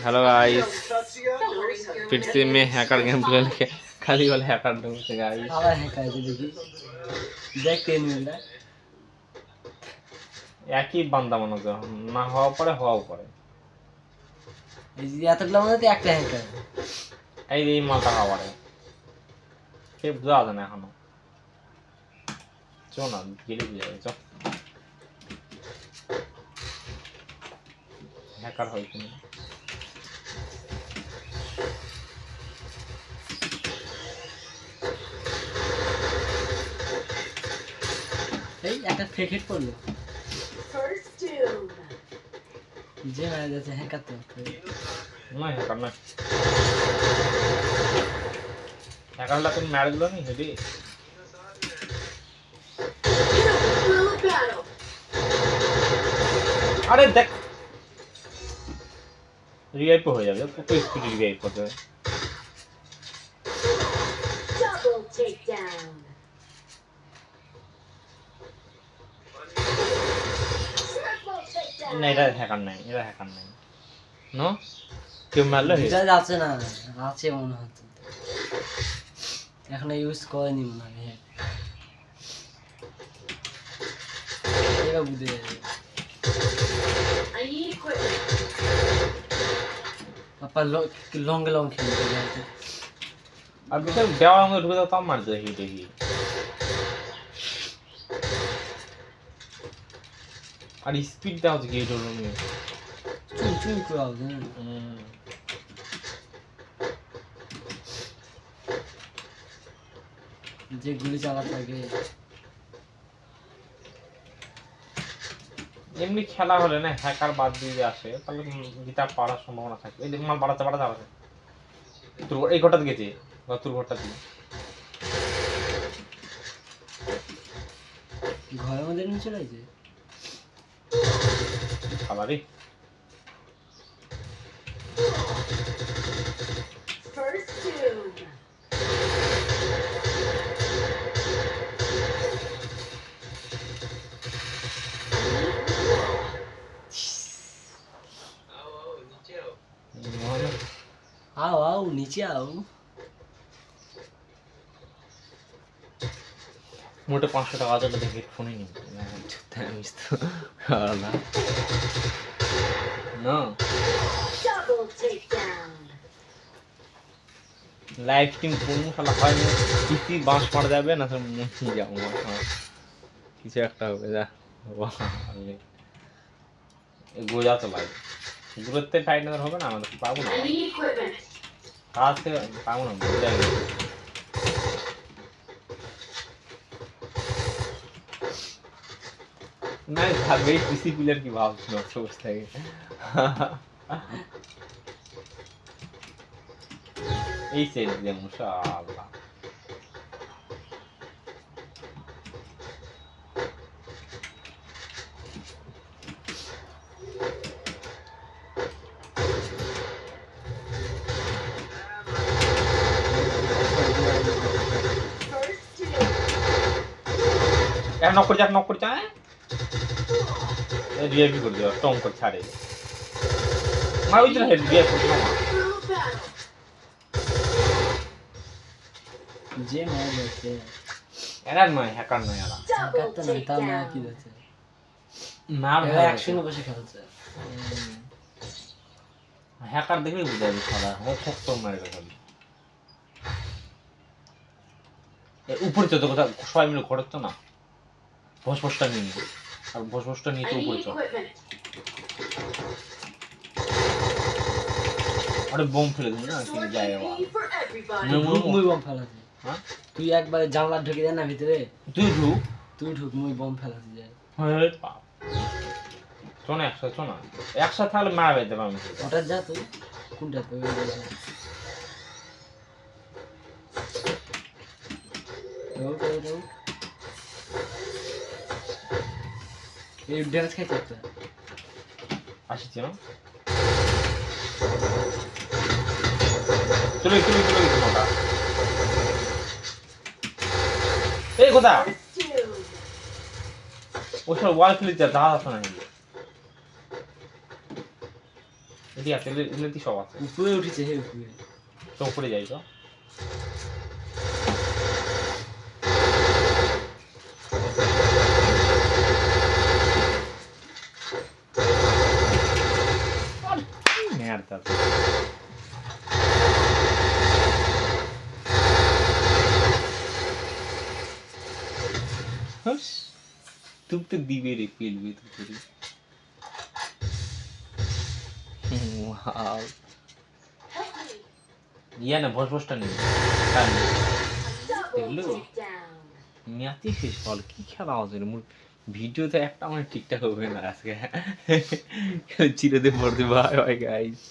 Hello guys फिर से मैं हैकर गेम प्ले लेके खाली वाला हैकर ढूंढते गाइस আবার হ্যাঁ কাজে দেখি দেখতে মিল না একই বান্দা মনে করো না হওয়া পরে হওয়াও পরে এই যে এতগুলো মধ্যে একটা হ্যাকার এই যে এই মালটা হওয়া পরে সে বোঝা যাবে না এখনো চো না গেলে বুঝা যাবে চ হ্যাকার হয় তুমি এই একটা ফেক হিট পড়ল First doom. যে তো নয় হ্যাকার নয় হ্যাকারটা তুমি দিল নি হেডি. আরে দেখ রিভাইভ হয়ে যাবে, কত স্পিড রিভাইভ করতে হবে না এটা হ্যাকার নাই এটা হ্যাকার নাই। নো কেউ মারলো এটা যাচ্ছে না আছে মনে হচ্ছে এখনও ইউজ করেনি মনে হয়। hack। এবার বুঝে যাবে I need equipment. পাপা লং লং খেলতে যাচ্ছে। আর বিশাল দেওয়ার মধ্যে ঢুকে তাও মারছে হিট দেখি। আর স্পিড দেওয়া হচ্ছে গেট হলো নিয়ে চুই চুই করে হবে যে গুলি চালাতে থাকে এমনি খেলা হলে না হ্যাকার বাদ দিয়ে আসে তাহলে গিটার পাওয়ার সম্ভাবনা থাকে। এই মাল বাড়াতে বাড়াতে আছে তোর এই ঘরটা গেছে বা তোর ঘরটা দিয়ে ঘরের মধ্যে নিয়ে চলে গেছে Ah, calamari. First two. Au. মোটে পাঁচশো টাকা আছে ওটা হেডফোনই নিই আমি তো না. লাইভ স্ট্রিম করব শালা হয় না। পিসি বাঁশ মারা যাবে না সব মুখি যাব কিছু একটা হবে যা। গোজা তো লাগে দূরত্বে টাইট না হবে না আমাদের পাবো না. কাজ থেকে পাবো না বোঝা গেছে না ভাবে পিসি প্লেয়ার কি ভাবছিল সবুজ থেকে এই সেট দিয়ে মুশাআল্লাহ First doom. এক নক করে দেওয়া ছাড়ে। মা ওই জন্য করতে না. যে এরা নয় হ্যাকার নয় এরা। হ্যাকার তো নয় তাও মারা কি. যাচ্ছে মার এরা একসঙ্গে বসে খেলছে। হ্যাকার দেখলেই বুঝা যাবে সারা ও শক্ত মারে খালি এ উপরে তো কোথাও সবাই মিলে ঘোরাচ্ছ না? ভসভসটা নিয়ে নিই। আর ভসভসটা নিয়ে তো উপরে need চো equipment. আরে বোম ফেলে দিন না কি যায় মুই- বম ফেলাছি হ্যাঁ? তুই একবার জানলা ঢুকে দেয় না ভিতরে। তুই ঢুক। তুই ঢুক মুই বম ফেলাছি যায় হ্যাঁ বাপ। চো না একসাথে চো না একসাথে তাহলে মারা বেঁধে পাবো ওটা যা তুই। কোনটা তুই? যা। ঢোক, ড্যামেজ খাইছে একটা আসছি না চলো চলো চলো চলো এই কথা. ওসব ওয়াল ফেলে যা আসে না। এটি আছে এগুলোতে সব আছে। উপরে উঠেছে হে উপরে। তো উপরে যাই তো। Merda. Hush. তুই তো দিবে রে পেলবে তুই করে. ইয়া না বস বসটা নেই Double মেয়াতি শেষ বল কি খেলা হচ্ছে রে মোর ভিডিওতে একটা আমার ঠিকঠাক হবে না আজকে। চিরতে পড়তে ভাই বাই গাইস